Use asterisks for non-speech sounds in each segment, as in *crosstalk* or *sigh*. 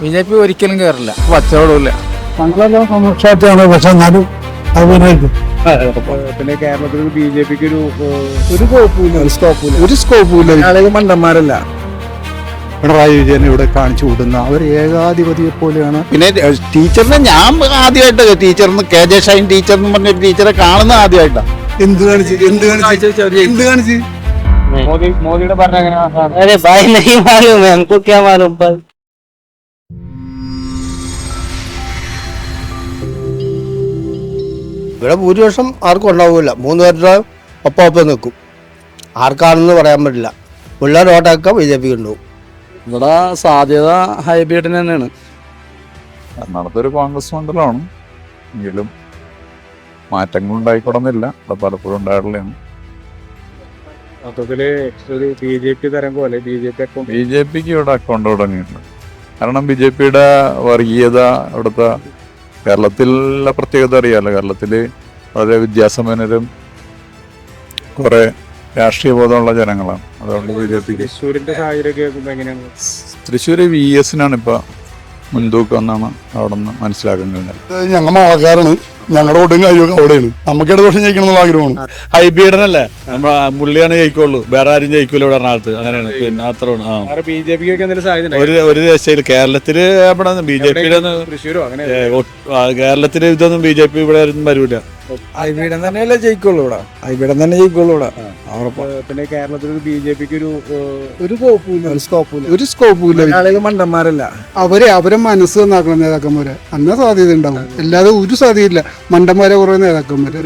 B J P ഒരിക്കലും കയറില്ല കച്ചവടമില്ല മംഗളം സമക്ഷാറ്റാണ് പക്ഷെ എന്നാലും അഭിനയിക്കും പിന്നെ കേരളത്തിൽ ബി ജെ പിക്ക് ഒരു ഒരു കുഴപ്പമില്ല ഒരു സ്കോപ്പില്ല ഒരു സ്കോപ്പുമില്ല ആളുകൾ മണ്ടന്മാരല്ല. പിണറായി വിജയൻ ഇവിടെ കാണിച്ചു വിടുന്ന അവർ ഏകാധിപതിയെ പോലെയാണ്. പിന്നെ ടീച്ചറിനെ ഞാൻ ആദ്യമായിട്ട് ടീച്ചറിന് കെ ജെ ഷൈൻ ടീച്ചർ എന്ന് പറഞ്ഞ ടീച്ചറെ കാണുന്ന ആദ്യമായിട്ടാണ് എന്ത് കാണിച്ചു? എന്ത് കാണിച്ചു? എന്ത് കാണിച്ചു? മോദി മോദിയുടെ ഭരണം എങ്ങനെയാണ് ഇവിടെ ഭൂരിപക്ഷം ആർക്കും ഉണ്ടാവില്ല മൂന്ന് പേരുടെ ഒപ്പം ഒപ്പം നിൽക്കും. ആർക്കാണെന്ന് പറയാൻ പറ്റില്ല. പിള്ളേർ വോട്ടൊക്കെ ബി ജെ പി ഉണ്ടാവും. ഇവിടെ സാധ്യത ഹൈബ്രിഡിന് തന്നെയാണ്. എറണാകുളത്ത് ഒരു കോൺഗ്രസ് മണ്ഡലമാണ്. എങ്കിലും മാറ്റങ്ങൾ ഉണ്ടായിക്കൊടന്നില്ല ഇവിടെ പലപ്പോഴും ഉണ്ടായിട്ടുള്ളതാണ്. മൊത്തത്തിൽ ഒരു ബി ജെ പി തരം പോലെ B J P account B J പിക്ക് ഇവിടെ അക്കൗണ്ട് തുടങ്ങിയിട്ടുണ്ട്. കാരണം ബി ജെ പിയുടെ വർഗീയത ഇവിടുത്തെ കേരളത്തിലെ പ്രത്യേകത അറിയാമല്ലോ കേരളത്തിൽ വളരെ വിദ്യാസമ്പന്നരും കുറെ രാഷ്ട്രീയ ബോധമുള്ള ജനങ്ങളാണ്. അതുകൊണ്ട് ബി ജെ പിക്ക് തൃശ്ശൂരിന്റെ എങ്ങനെയാണ് തൃശ്ശൂർ വി എസിനാണ് ഇപ്പോൾ മുൻതൂക്കം എന്നാണ് അവിടെ നിന്ന് മനസ്സിലാക്കാൻ കഴിഞ്ഞത് ഞങ്ങൾ മാളക്കാരാണ് ഞങ്ങളുടെ ഒടും കഴിയൊക്കെ അവിടെയാണ്. നമുക്ക് ഇടദോഷം ജയിക്കണം എന്നുള്ള ആഗ്രഹമാണ്. ബീഡനല്ലേ നമ്മളെ പുള്ളിയാണ് ജയിക്കുള്ളൂ. വേറെ ആരും ജയിക്കൂല ഇവിടെ എറണാകുളത്ത്. അങ്ങനെയാണ്. പിന്നെ അത്ര ബി ജെ പിക്ക് ഒരു ഒരു ദേശയിൽ കേരളത്തിൽ എവിടെ ബി ജെ പിയുടെ കേരളത്തിലെ ഇതൊന്നും ബി ജെ പി ഇവിടെ വരൂല. ഹൈബ്രിഡൻ തന്നെയല്ലേ ജയിക്കുള്ളൂ ഇവിടെ. ഹൈബ്രിഡൻ തന്നെ ജയിക്കുള്ളൂ ഇവിടെ. പിന്നെ കേരളത്തിൽ ബി ജെ പിക്ക് ഒരു ഒരു കുഴപ്പമില്ല ഒരു സ്കോപ്പില്ല ഒരു സ്കോപ്പില്ല ആളുകൾ മണ്ടന്മാരല്ല. അവരെ അവരെ മനസ്സ് നന്നാക്കണം നേതാക്കന്മാരെ. അന്ന സാധ്യത ഉണ്ടാവും. അല്ലാതെ ഒരു സാധ്യതയില്ല മണ്ടന്മാരെ കുറെ നേതാക്കന്മാരെ.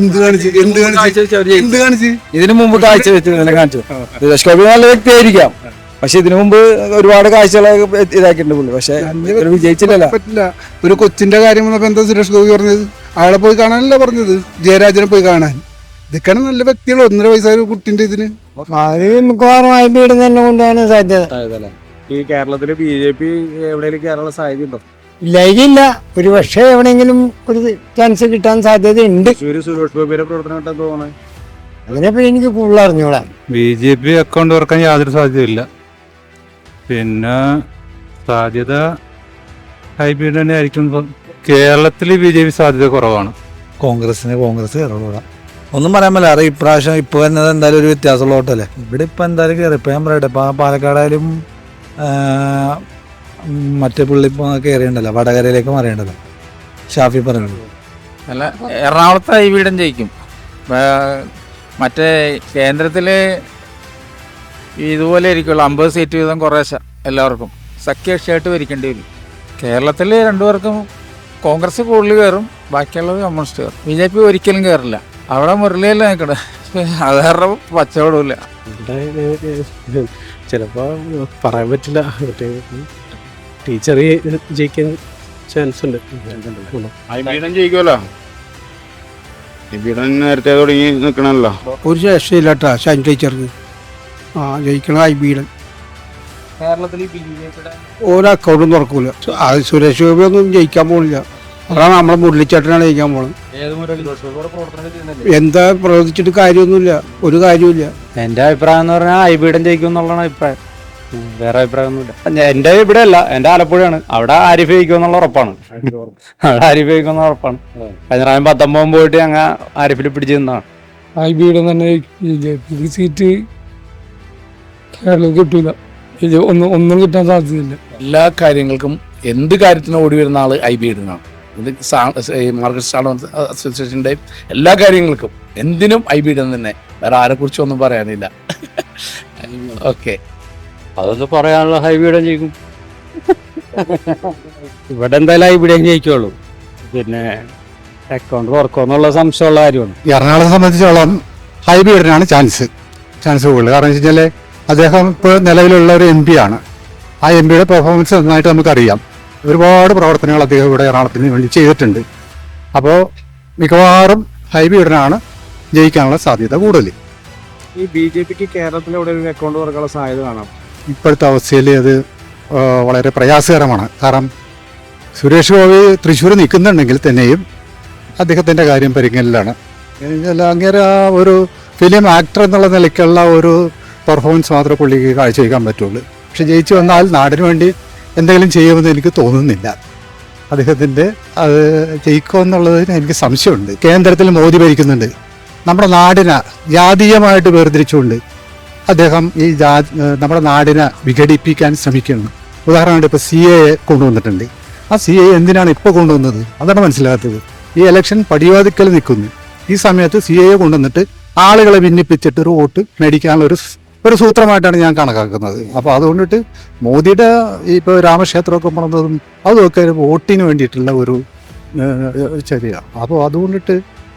എന്ത് കാണിച്ചു? എന്ത് കാണിച്ച്? എന്ത് കാണിച്ച്? ഇതിനു മുമ്പ് കാഴ്ച വെച്ചു കാണിച്ചു നല്ല വ്യക്തിയായിരിക്കാം. പക്ഷെ ഇതിനു മുമ്പ് ഒരുപാട് കാഴ്ചകളൊക്കെ ഇതാക്കിയിട്ടുണ്ട് പുള്ളി. പക്ഷെ വിജയിച്ചില്ലല്ലോ. പറ്റില്ല. ഒരു കൊച്ചിന്റെ കാര്യം വന്നപ്പോ എന്താ സുരേഷ് ഗോപി പറഞ്ഞത്? അയാളെ പോയി കാണാനല്ല പറഞ്ഞത്? ജയരാജനെ പോയി കാണാൻ. ഇതൊക്കെയാണ് നല്ല വ്യക്തികൾ. ഒന്നര വയസ്സായ ഒരു കുട്ടിന്റെ ഇതിന്. കൊണ്ടാണ് സാധ്യത. ഈ കേരളത്തിൽ ബി ജെ പി എവിടെയെങ്കിലും കേരള സാധ്യത ഉണ്ടോ ഇല്ലായില്ല ഒരു പക്ഷേ എവിടെയെങ്കിലും ഒരു ചാൻസ് കിട്ടാൻ സാധ്യതയുണ്ട്. സുരേഷ് ഗോപിയുടെ പ്രവർത്തനം തോന്നുന്നത്? അതിനെപ്പറ്റി എനിക്ക് കൂടുതൽ അറിഞ്ഞോളാം ബി ജെ പി അക്കൗണ്ട് തുറക്കാൻ യാതൊരു സാധ്യതയില്ല പിന്നെ സാധ്യത ഹൈബ്രിഡ് തന്നെ ആയിരിക്കും. കേരളത്തിൽ ബി ജെ പി സാധ്യത കുറവാണ്. കോൺഗ്രസിന് കോൺഗ്രസ് കയറുള്ളൂ ഒന്നും പറയാൻ പറ്റില്ല. അറിയാം ഇപ്രാവശ്യം ഇപ്പോൾ വരുന്നത് എന്തായാലും ഒരു വ്യത്യാസമുള്ള ഓട്ടല്ലേ ഇവിടെ ഇപ്പം എന്തായാലും കയറി ഇപ്പം ഞാൻ പറയട്ടെ. ഇപ്പം പാലക്കാടായാലും മറ്റേ പുള്ളി ഇപ്പോൾ കയറിയുണ്ടല്ലോ വടകരയിലേക്ക് മറിയണ്ടല്ലോ ഷാഫി പറഞ്ഞു അല്ല എറണാകുളത്ത് ഹൈബ്രിഡൻ ജയിക്കും. വേ- മറ്റേ കേന്ദ്രത്തിൽ ഇതുപോലെ ഇരിക്കുള്ളൂ. അമ്പത് സീറ്റ് വീതം കുറേശ്ശെ എല്ലാവർക്കും. സഖ്യകക്ഷിയായിട്ട് ഭരിക്കേണ്ടി വരും. കേരളത്തിൽ രണ്ടുപേർക്കും കോൺഗ്രസ് കൂടുതൽ കയറും ബാക്കിയുള്ളത് കമ്മ്യൂണിസ്റ്റ് കയറും. ബി ജെ പി ഒരിക്കലും കയറില്ല. അവിടെ മുരളിയല്ല നിൽക്കണത് അത് കാരണം പച്ചവടമില്ല ചിലപ്പോ പറയാൻ പറ്റില്ല. ടീച്ചർ ജയിക്കാൻ ചാൻസ് ഉണ്ട്. ജയിക്കുമല്ലോ. നേരത്തെ തുടങ്ങി നിൽക്കണല്ലോ ഒരു രക്ഷയില്ലാട്ടാ ഷൈൻ ടീച്ചർക്ക്. ആ ജയിക്കണം ഐബിയുടെ കേരളത്തിൽ ബി ജെ പിയുടെ ഓരോ അക്കൗണ്ടും തുറക്കൂല. അത് സുരേഷ് ഗോപി ഒന്നും ജയിക്കാൻ പോണില്ല. അതാണ് നമ്മളെ മുരളിച്ചേട്ടനാണ് ജയിക്കാൻ പോണത്. ഏത് മുരളി? പ്രവർത്തനം ചെയ്യുന്നില്ല എന്താ പ്രവർത്തിച്ചിട്ട് കാര്യമൊന്നുമില്ല. ഒരു കാര്യമില്ല എന്റെ അഭിപ്രായം എന്ന് പറഞ്ഞാൽ ഹൈബ്രിഡൻ ജയിക്കും എന്നുള്ളതാണ് അഭിപ്രായം. ഉം, വേറെ അഭിപ്രായമൊന്നുമില്ല. എന്റെ ഇവിടെ അല്ല എന്റെ ആലപ്പുഴയാണ്. അവിടെ ആരിഫ് ജയിക്കും എന്നുള്ള ഉറപ്പാണ്. അവിടെ ആരിഫ് ജയിക്കും എന്നുള്ള ഉറപ്പാണ്. കഴിഞ്ഞ പ്രാവശ്യം പത്തൊമ്പതും പോയിട്ട് ഞങ്ങൾ ആരിഫിൽ പിടിച്ചു നിന്നാണ്. ഐബിയുടെ തന്നെ സീറ്റ് കേരളം കിട്ടൂല. ഇത് ഒന്നും ഒന്നും കിട്ടാൻ സാധ്യതയില്ല. എല്ലാ കാര്യങ്ങൾക്കും എന്ത് കാര്യത്തിനും ഓടി വരുന്ന ആൾ ഐ ബി ഇടുന്നതാണ് ഇത് മാർക്കറ്റ് അസോസിയേഷന്റെ എല്ലാ കാര്യങ്ങൾക്കും എന്തിനും ഐ ബി ഇടുന്ന തന്നെ. വേറെ ആരെ കുറിച്ചും ഒന്നും പറയാനില്ല. *laughs* ഓക്കെ. അതൊന്നും പറയാനുള്ള ഐ ബി ഇടാൻ ജയിക്കും. ഇവിടെ എന്തായാലും ഐ ബി ഇടാൻ ജയിക്കുള്ളൂ. പിന്നെ അക്കൗണ്ട് തുറക്കുമെന്നുള്ള സംശയമുള്ള കാര്യമാണ്. എറണാകുളത്തെ സംബന്ധിച്ചോളം ഹൈബ്രിഡിനാണ് ചാൻസ് ചാൻസ് കൂടുതൽ. കാരണം വെച്ച് കഴിഞ്ഞാൽ അദ്ദേഹം ഇപ്പോൾ നിലവിലുള്ള ഒരു എം പി ആണ്. ആ എം പിയുടെ പെർഫോമൻസ് നന്നായിട്ട് നമുക്കറിയാം. ഒരുപാട് പ്രവർത്തനങ്ങൾ അദ്ദേഹം ഇവിടെ എറണാകുളത്തിന് വേണ്ടി ചെയ്തിട്ടുണ്ട്. അപ്പോൾ മിക്കവാറും ഹൈബി ഉടനാണ് ജയിക്കാനുള്ള സാധ്യത കൂടുതൽ ഈ ബി ജെ പിക്ക് കേരളത്തിൽ ഒരു അക്കൗണ്ട് തുറക്കാനുള്ള സാധ്യത കാണാം? ഇപ്പോഴത്തെ അവസ്ഥയിൽ അത് വളരെ പ്രയാസകരമാണ്. കാരണം സുരേഷ് ഗോപി തൃശ്ശൂർ നിൽക്കുന്നുണ്ടെങ്കിൽ തന്നെയും അദ്ദേഹത്തിന്റെ കാര്യം പരിഗണനയിലാണ് അങ്ങനെ അങ്ങേരെ ആ ഒരു ഫിലിം ആക്ടർ എന്നുള്ള നിലയ്ക്കുള്ള ഒരു പെർഫോമൻസ് മാത്രമേ പുള്ളിക്ക് കാഴ്ചവെക്കാൻ പറ്റുള്ളൂ. പക്ഷെ ജയിച്ചു വന്നാൽ നാടിന് വേണ്ടി എന്തെങ്കിലും ചെയ്യുമെന്ന് എനിക്ക് തോന്നുന്നില്ല. അദ്ദേഹത്തിന്റെ അത് ജയിക്കുമെന്നുള്ളതിന് എനിക്ക് സംശയമുണ്ട്. കേന്ദ്രത്തിൽ മോദി ഭരിക്കുന്നുണ്ട്. നമ്മുടെ നാടിനെ ജാതീയമായിട്ട് വേർതിരിച്ചുകൊണ്ട് അദ്ദേഹം ഈ ജാ നമ്മുടെ നാടിനെ വിഘടിപ്പിക്കാൻ ശ്രമിക്കുന്നു. ഉദാഹരണമായിട്ട് ഇപ്പോൾ സി എ കൊണ്ടുവന്നിട്ടുണ്ട്. ആ സി എ എന്തിനാണ് ഇപ്പോൾ കൊണ്ടുവന്നത്? അതാണ് മനസ്സിലാകാത്തത്. ഈ ഇലക്ഷൻ പടിവാതിക്കൽ നിൽക്കുന്നു. ഈ സമയത്ത് സി എ കൊണ്ടുവന്നിട്ട് ആളുകളെ ഭിന്നിപ്പിച്ചിട്ട് ഒരു വോട്ട് മേടിക്കാനുള്ള ഒരു ഒരു സൂത്രമായിട്ടാണ് ഞാൻ കണക്കാക്കുന്നത്. അപ്പോൾ അതുകൊണ്ടിട്ട് മോദിയുടെ ഇപ്പോൾ രാമക്ഷേത്രമൊക്കെ പറഞ്ഞതും അതൊക്കെ വോട്ടിന് വേണ്ടിയിട്ടുള്ള ഒരു ചെറിയ. അപ്പോൾ അതുകൊണ്ടിട്ട്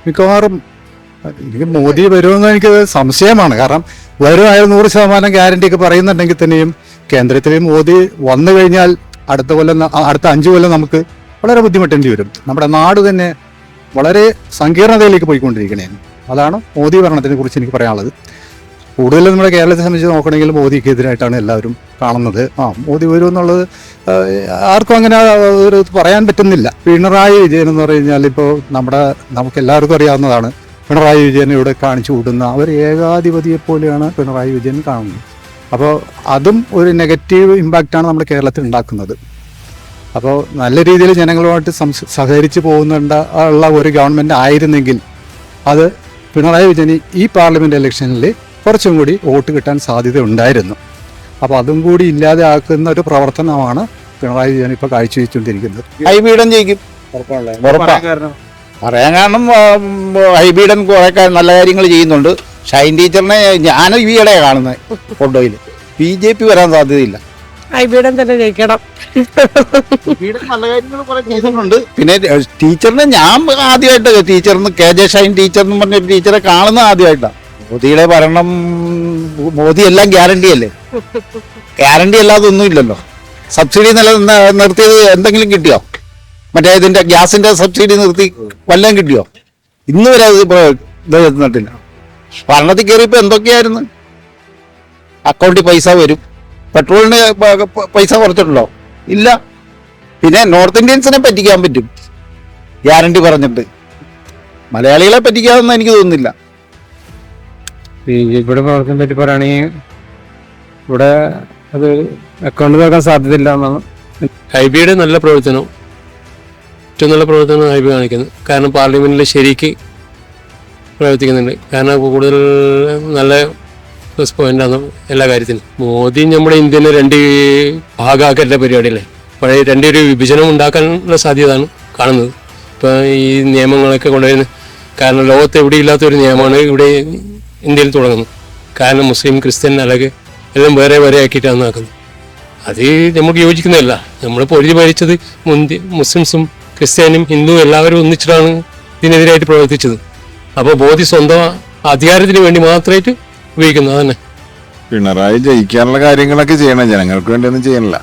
മിക്കവാറും എനിക്ക് മോദി വരുമെന്ന് എനിക്ക് സംശയമാണ്. കാരണം വരും അയാൾ നൂറ് ശതമാനം ഗ്യാരണ്ടി ഒക്കെ പറയുന്നുണ്ടെങ്കിൽ തന്നെയും കേന്ദ്രത്തിൽ മോദി വന്നു കഴിഞ്ഞാൽ അടുത്ത കൊല്ലം അടുത്ത അഞ്ച് കൊല്ലം നമുക്ക് വളരെ ബുദ്ധിമുട്ടേണ്ടി വരും. നമ്മുടെ നാട് തന്നെ വളരെ സങ്കീർണതയിലേക്ക് പോയിക്കൊണ്ടിരിക്കണേ. അതാണ് മോദി ഭരണത്തിനെ കുറിച്ച് എനിക്ക് പറയാനുള്ളത്. കൂടുതലും നമ്മുടെ കേരളത്തെ സംബന്ധിച്ച് നോക്കണമെങ്കിൽ മോദിക്ക് എതിരായിട്ടാണ് എല്ലാവരും കാണുന്നത്. ആ മോദി വരും എന്നുള്ളത് ആർക്കും അങ്ങനെ ഒരു പറയാൻ പറ്റുന്നില്ല. പിണറായി വിജയൻ എന്ന് പറഞ്ഞു കഴിഞ്ഞാൽ ഇപ്പോൾ നമ്മുടെ നമുക്ക് എല്ലാവർക്കും അറിയാവുന്നതാണ്. പിണറായി വിജയൻ ഇവിടെ കാണിച്ചു കൂട്ടുന്ന അവർ ഏകാധിപതിയെ പോലെയാണ് പിണറായി വിജയൻ കാണുന്നത്. അപ്പോൾ അതും ഒരു നെഗറ്റീവ് ഇമ്പാക്റ്റാണ് നമ്മുടെ കേരളത്തിൽ ഉണ്ടാക്കുന്നത്. അപ്പോൾ നല്ല രീതിയിൽ ജനങ്ങളുമായിട്ട് സഹകരിച്ച് പോകുന്നുണ്ട ഉള്ള ഒരു ഗവൺമെന്റ് ആയിരുന്നെങ്കിൽ അത് പിണറായി വിജയൻ ഈ പാർലമെന്റ് ഇലക്ഷനിൽ കുറച്ചും കൂടി വോട്ട് കിട്ടാൻ സാധ്യത ഉണ്ടായിരുന്നു. അപ്പോൾ അതും കൂടി ഇല്ലാതെ ആക്കുന്ന ഒരു പ്രവർത്തനമാണ് പിണറായി വിജയൻ ഇപ്പോൾ കാഴ്ചവെച്ചുകൊണ്ടിരിക്കുന്നത്. ഹൈബീഡൻ ജയിക്കും. പറയാൻ കാരണം? ഹൈബീഡൻ കുറെ നല്ല കാര്യങ്ങൾ ചെയ്യുന്നുണ്ട്. ഷൈൻ ടീച്ചറിനെ ഞാൻ ഈയിടെ കാണുന്നത് ഫോട്ടോയിൽ. ബി ജെ പി വരാൻ സാധ്യതയില്ല. ഹൈബീഡൻ തന്നെ ജയിക്കണം. നല്ല കാര്യങ്ങൾ കുറെ ചെയ്തിട്ടുണ്ട്. പിന്നെ ടീച്ചറിനെ ഞാൻ ആദ്യമായിട്ട് ടീച്ചറിന് കെ ജെ ഷൈൻ ടീച്ചർ എന്ന് പറഞ്ഞ ടീച്ചറെ കാണുന്നത് ആദ്യമായിട്ടാണ് മോദിയുടെ ഭരണം മോദി എല്ലാം ഗ്യാരണ്ടി അല്ലേ? ഗ്യാരണ്ടി അല്ലാതെ ഒന്നുമില്ലല്ലോ. സബ്സിഡി നില നിർത്തിയത് എന്തെങ്കിലും കിട്ടിയോ? മറ്റേ ഇതിന്റെ ഗ്യാസിന്റെ സബ്സിഡി നിർത്തി വല്ലതും കിട്ടിയോ? ഇന്ന് വരെ അത് ഇപ്പൊ ഇത് തന്നിട്ടില്ല ഭരണത്തിൽ കയറിയപ്പോ എന്തൊക്കെയായിരുന്നു? അക്കൗണ്ടിൽ പൈസ വരും. പെട്രോളിന് പൈസ കുറച്ചിട്ടുണ്ടോ? ഇല്ല. പിന്നെ നോർത്ത് ഇന്ത്യൻസിനെ പറ്റിക്കാൻ പറ്റും. ഗ്യാരണ്ടി പറഞ്ഞിട്ട്. മലയാളികളെ പറ്റിക്കാമെന്ന് എനിക്ക് തോന്നുന്നില്ല. പിയുടെ പ്രവർത്തനം പറ്റി പറയുകയാണെങ്കിൽ ഇവിടെ അത് അക്കൗണ്ട് തുറക്കാൻ സാധ്യതയില്ല എന്നാണ്. ഹൈബിയുടെ നല്ല പ്രവർത്തനം ഏറ്റവും നല്ല പ്രവർത്തനം ഹൈബി കാണിക്കുന്നത്. കാരണം പാർലമെന്റിൽ ശരിക്ക് പ്രവർത്തിക്കുന്നുണ്ട്. കാരണം കൂടുതൽ നല്ല പ്ലസ് പോയിന്റാണ് എല്ലാ കാര്യത്തിലും. മോദി നമ്മുടെ ഇന്ത്യനെ രണ്ട് ഭാഗമാക്കല്ല പരിപാടിയല്ലേ? പഴയ രണ്ടൊരു വിഭജനം ഉണ്ടാക്കാനുള്ള സാധ്യതയാണ് കാണുന്നത്. ഇപ്പം ഈ നിയമങ്ങളൊക്കെ കൊണ്ടുവരുന്നത് കാരണം ലോകത്ത് എവിടെ ഇല്ലാത്ത ഒരു നിയമമാണ് ഇവിടെ ഇന്ത്യയിൽ തുടങ്ങുന്നു. കാരണം മുസ്ലിം ക്രിസ്ത്യൻ അല്ലെങ്കിൽ എല്ലാം വേറെ വേറെ ആക്കിയിട്ടാണ് നടക്കുന്നത്. അത് നമുക്ക് യോജിക്കുന്നതല്ല. നമ്മൾ പൊരുതി ഭരിച്ചത് മുന്തി മുസ്ലിംസും ക്രിസ്ത്യാനും ഹിന്ദുവും എല്ലാവരും ഒന്നിച്ചിട്ടാണ് ഇതിനെതിരായിട്ട് പ്രവർത്തിച്ചത്. അപ്പോൾ ബോധി സ്വന്തം അധികാരത്തിന് വേണ്ടി മാത്രമായിട്ട് ഉപയോഗിക്കുന്നത് അതന്നെ. പിണറായി ജയിക്കാനുള്ള കാര്യങ്ങളൊക്കെ ചെയ്യണം. ജനങ്ങൾക്ക് വേണ്ടിയൊന്നും ചെയ്യണില്ല.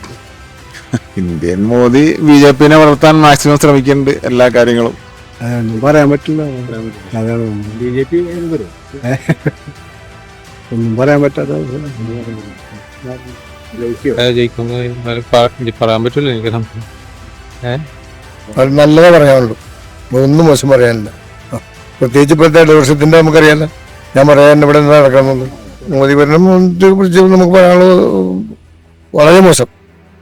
ഇന്ത്യൻ മോദി ബി ജെ പിനെ വളർത്താൻ മാക്സിമം ശ്രമിക്കുന്നുണ്ട് എല്ലാ കാര്യങ്ങളും. ഒന്നും പറയാൻ പറ്റില്ല. അതാണ് ബി ജെ പി ഒന്നും പറയാൻ പറ്റാത്ത പറയാൻ പറ്റില്ല എനിക്ക് നല്ലതേ പറയാനുള്ളൂ. ഒന്നും മോശം പറയാനില്ല. പ്രത്യേകിച്ച് ഇപ്പോഴത്തെ ഡിവർഷത്തിന്റെ നമുക്കറിയാലോ. ഞാൻ പറയാൻ ഇവിടെ എന്താ നടക്കുന്നത് മോദി ഭരണം കുറിച്ച് നമുക്ക് പറയാനുള്ളത് വളരെ മോശം.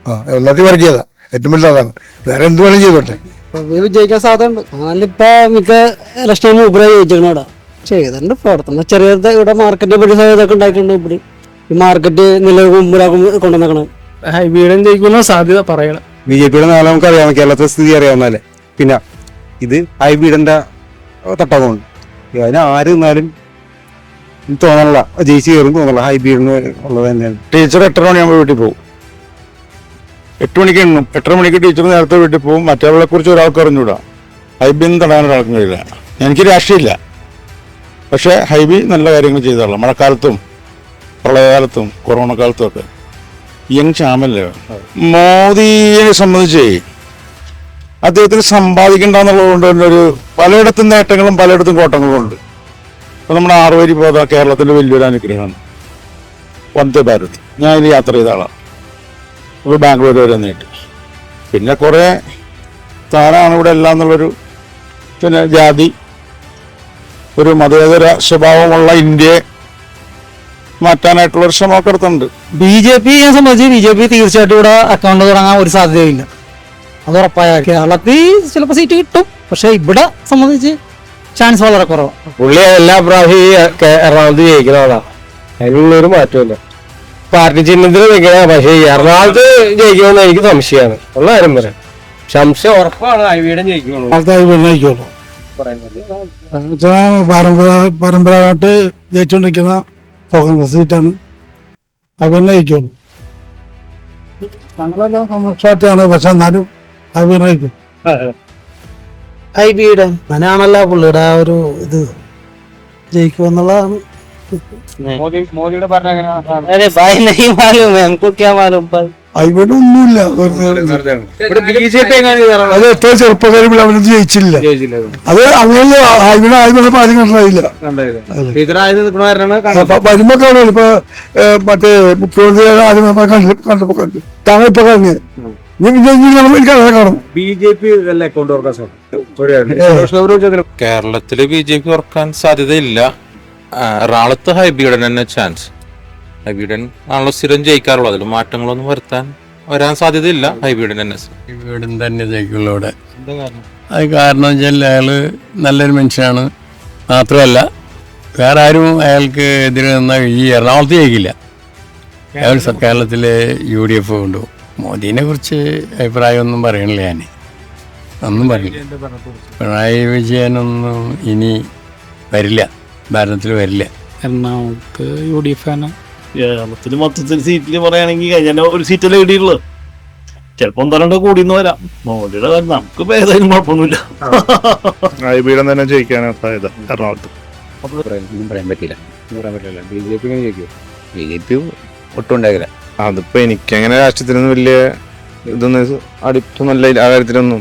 ആ ഒന്നാത്തി വർഗീയത. ഏറ്റവും വലിയ അതാണ്. വേറെ എന്ത് വേണം ചെയ്തോട്ടെ. വിജയിക്കാൻ സാധ്യത ഉണ്ട് എന്നാലിപ്പോ മിക്ക ഇലക്ഷനും ഉപരി ജയിച്ചിരുന്നു ഇവിടെ ചെയ്തിട്ടുണ്ട്. പ്രവർത്തനം ചെറിയ ഇവിടെ മാർക്കറ്റ് പറ്റി സാധ്യതയൊക്കെ ഉണ്ടായിട്ടുണ്ട് ഇവിടെ. ഈ മാർക്കറ്റ് നിലവിൽ മുമ്പിലാക്കും കൊണ്ടുവന്നേക്കണം ഹൈബീഡൻ ജയിക്കുന്ന സാധ്യത പറയണം. ബി ജെ പിയുടെ നാളെ നമുക്ക് അറിയാം. കേരളത്തിലെ സ്ഥിതി അറിയാവുന്നല്ലേ പിന്നെ ഇത് ഹൈബീഡന്റെ തട്ടകമുണ്ട് അതിന് ആര് നിന്നാലും തോന്നണില്ല. ജയിച്ചു കയറും തോന്നണില്ല. ഹൈബീഡിന് ഉള്ളത് തന്നെയാണ്. ടീച്ചർ എട്ടര മണിയാകുമ്പോൾ വീട്ടിൽ പോകും. എട്ട് മണിക്ക് എണ്ണും എട്ടര മണിക്ക് ടീച്ചർ നേരത്തെ വീട്ടിൽ പോകും. മറ്റവളെ കുറിച്ച് ഒരാൾക്ക് അറിഞ്ഞൂടാ. ഹൈബിന്ന് തടയാൻ ഒരാൾക്കും കഴിയില്ല. എനിക്ക് രാഷ്ട്രീയമില്ല. പക്ഷേ ഹൈബി നല്ല കാര്യങ്ങൾ ചെയ്തോളാം. മഴക്കാലത്തും പ്രളയകാലത്തും കൊറോണ കാലത്തും ഒക്കെ. യങ് ചാമല്ലേ? മോദിയെ സംബന്ധിച്ച് അദ്ദേഹത്തിന് സമ്പാദിക്കണ്ടെന്നുള്ളത് കൊണ്ട് തന്നെ ഒരു പലയിടത്തും നേട്ടങ്ങളും പലയിടത്തും കോട്ടങ്ങളും ഉണ്ട്. അപ്പോൾ നമ്മുടെ ആറുവരി പോത കേരളത്തിന്റെ വലിയൊരു അനുഗ്രഹമാണ്. വന്ദേ ഭാരത്. ഞാൻ ഇതിൽ യാത്ര ചെയ്ത ആളാണ്. ഇപ്പോൾ ബാംഗ്ലൂർ വരെ നീട്ടി. പിന്നെ കുറേ താനാണ് ഇവിടെ എല്ലാം എന്നുള്ളൊരു പിന്നെ ജാതി ഒരു മതേതര സ്വഭാവമുള്ള ഇന്ത്യയെ മാറ്റാനായിട്ടുള്ള ഒരു ശ്രമമൊക്കെ എടുത്തുണ്ട് ബി ജെ പി സംബന്ധിച്ച് ബി ജെ പി തീർച്ചയായിട്ടും ഇവിടെ അക്കൗണ്ട് തുടങ്ങാൻ ഒരു സാധ്യതയില്ല. അത് ഉറപ്പായ കേരളത്തിൽ ചിലപ്പോൾ സീറ്റ് കിട്ടും. പക്ഷെ ഇവിടെ സംബന്ധിച്ച് ചാൻസ് വളരെ കുറവാണ് പുള്ളി എല്ലാ പ്രാവശ്യം എറണാകുളത്ത് ആളാണ് അതിനുള്ളൊരു മാറ്റമില്ല പാർട്ടി ചിഹ്നത്തിൽ നിൽക്കണ പക്ഷേ എറണാകുളത്ത് ജയിക്കുമെന്ന് എനിക്ക് സംശയമാണ്. ഉള്ള കാര്യം പറയാം. സംശയം ഉറപ്പാണ് ഐവിയുടെ ജയിക്കുള്ളൂ. നിർണയിക്കുള്ളൂ പരമ്പര പരമ്പരാഗതമായിട്ട് ജയിച്ചുകൊണ്ടിരിക്കുന്ന കോൺഗ്രസ് സീറ്റാണ്. അത് ജയിക്കുള്ളൂ. ഞങ്ങളെല്ലാം കോൺഗ്രസ് പാർട്ടിയാണ് പക്ഷെ എന്നാലും അത് നിർണയിക്കും ഐ ബിയുടെ അങ്ങനെയാണല്ലോ പുള്ളിയുടെ ആ ഒരു ഇത്. ജയിക്കുമെന്നുള്ളതാണ്. മോദി മോദിയുടെ ഭരണം എങ്ങനെയാണ് अरे भाई नहीं मालूम है हमको क्या मालूम पर ഇവിടെ ഒന്നുമില്ല ഇവിടെ ബി ജെ പി എങ്ങനെ അത് എത്ര ചെറുപ്പക്കാരും അവരൊന്നും ജയിച്ചില്ല അത് അങ്ങനെ ഇവിടെ ആദ്യം ആദ്യം കണ്ടില്ല ടീച്ചറായത് നിൽക്കണവരാണ് വരുമ്പോ കാണുമല്ലോ ഇപ്പൊ ഏ, മറ്റേ മുഖ്യമന്ത്രി ആദ്യം കണ്ടു കണ്ടപ്പോ കണ്ടു താങ്കൾ ഇപ്പൊ കഴിഞ്ഞ് എനിക്ക് അങ്ങനെ കാണും ബി ജെ പി അല്ലേ കൊണ്ടുപോകാൻ സാധിക്കും കേരളത്തിൽ ബി ജെ പി ഉറക്കാൻ സാധ്യതയില്ല ആ, ഹൈബിയുടെ ഹൈബീഡൻ തന്നെ ചാൻസ് ഹൈബീഡൻ ആണല്ലോ സ്ഥിരം ജയിക്കാറുള്ളത്. അതിൽ മാറ്റങ്ങളൊന്നും വരുത്താൻ വരാൻ സാധ്യതയില്ല ഹൈബീഡൻ തന്നെ ഹൈബീഡൻ തന്നെ ജയിക്കുള്ളൂ ഇവിടെ കാരണം? അത് കാരണം വെച്ചാൽ അയാൾ നല്ലൊരു മനുഷ്യനാണ്. മാത്രമല്ല വേറെ ആരും അയാൾക്ക് എതിരെ നിന്നാൽ ഈ എറണാകുളത്ത് ജയിക്കില്ല. അയാൾ കേരളത്തിലെ യു ഡി എഫ് കൊണ്ടുപോകും മോദീനെ കുറിച്ച് അഭിപ്രായമൊന്നും പറയണില്ല ഞാൻ ഒന്നും പറയില്ല പിണറായി വിജയനൊന്നും ഇനി വരില്ല. ഭരണത്തിൽ വരില്ല. എറണാകുളത്ത് യു ഡി എഫ് ആണ്. കേരളത്തിൽ മൊത്തത്തിൽ സീറ്റിൽ പറയുകയാണെങ്കിൽ കഴിഞ്ഞ ഒരു സീറ്റല്ലേ കിട്ടിയുള്ളൂ ചിലപ്പോ ഒന്നോ രണ്ടോ കൂടിന്ന് വരാം. മോദിയുടെ കാര്യം നമുക്ക് ഏതായാലും കുഴപ്പമൊന്നുമില്ല. ഐബിയുടെ തന്നെ ജയിക്കാനാണ് സാധ്യത എറണാകുളത്ത്. ഒന്നും പറയാൻ പറ്റില്ല. പറയാൻ പറ്റില്ല. B J P B J P ഒട്ടും ഉണ്ടാകില്ല. അതിപ്പോ എനിക്കങ്ങനെ രാഷ്ട്രീയത്തിനൊന്നും വലിയ ഇതൊന്നും അടുത്തൊന്നുമല്ല ആ കാര്യത്തിലൊന്നും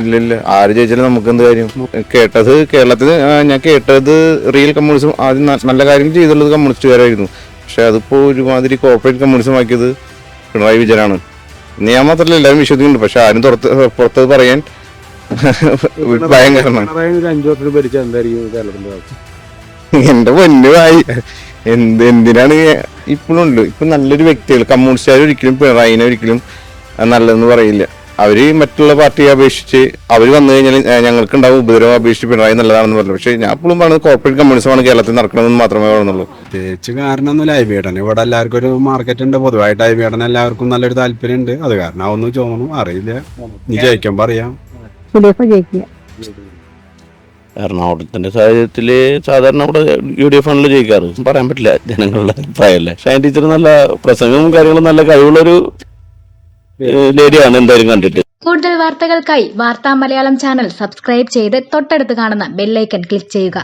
ഇല്ല ഇല്ല. ആര് ജയിച്ചാലും നമുക്ക് എന്ത് കാര്യം? കേട്ടത് കേരളത്തിൽ ഞാൻ കേട്ടത് റിയൽ കമ്മ്യൂണിസം ആദ്യം നല്ല കാര്യം ചെയ്തുള്ളത് കമ്മ്യൂണിസ്റ്റുകാരായിരുന്നു. പക്ഷെ അതിപ്പോ ഒരുമാതിരി കോർപ്പറേറ്റ് കമ്മ്യൂണിസം ആക്കിയത് പിണറായി വിജയനാണ്. ഞാൻ മാത്രമല്ല എല്ലാവരും വിശ്വസിക്കുന്നുണ്ട്. പക്ഷെ ആരും പുറത്ത് പുറത്തത് പറയാൻ *laughs* ഭയങ്കരമാണ് എന്റെ പൊന്നുമായി എന്ത് എന്തിനാണ് ഇപ്പോഴും ഉണ്ട്. ഇപ്പൊ നല്ലൊരു വ്യക്തികൾ കമ്മ്യൂണിസ്റ്റുകാർ ഒരിക്കലും പിണറായിനെ ഒരിക്കലും നല്ലതെന്ന് പറയില്ല. അവർ മറ്റുള്ള പാർട്ടിയെ അപേക്ഷിച്ച് അവർ വന്നു കഴിഞ്ഞാൽ ഞങ്ങൾക്കുണ്ടാവും ഉപദ്രവം അപേക്ഷിച്ച് പിണറായി നല്ലതാണെന്ന് പറഞ്ഞു പക്ഷേ ഞാൻ എപ്പോഴും പറഞ്ഞത് കോർപ്പറേറ്റ് കമ്മ്യൂണിസമാണ് കേരളത്തിൽ നടക്കണമെന്ന് മാത്രമേ പറഞ്ഞുള്ളൂ പ്രത്യേകിച്ച് കാരണമൊന്നുമില്ല ഐബിയേട്ടൻ ഇവിടെ എല്ലാവർക്കും ഒരു മാർക്കറ്റ് ഉണ്ട്. പൊതുവായിട്ട് ഐബിയേട്ടൻ എല്ലാവർക്കും നല്ലൊരു താല്പര്യം ഉണ്ട് അത് കാരണം ഒന്നും തോന്നുന്നു അറിയില്ല. നീ ജയിക്കുമ്പോ അറിയാം. എറണാകുളത്തിന്റെ സാഹചര്യത്തിൽ സാധാരണ ഇവിടെ യു ഡി എഫ് ആണല്ലോ ജയിക്കാറ്. പറയാൻ പറ്റില്ല ജനങ്ങളുടെ അഭിപ്രായമല്ലേ. ഷൈൻ ടീച്ചർ നല്ല പ്രസംഗവും കാര്യങ്ങളും നല്ല കഴിവുള്ളൊരു ലേഡിയാണ് എന്തായാലും കണ്ടിട്ട്. കൂടുതൽ വാർത്തകൾക്കായി വാർത്താ മലയാളം ചാനൽ സബ്സ്ക്രൈബ് ചെയ്ത് തൊട്ടടുത്ത് കാണുന്ന ബെല്ലൈക്കൺ ക്ലിക്ക് ചെയ്യുക.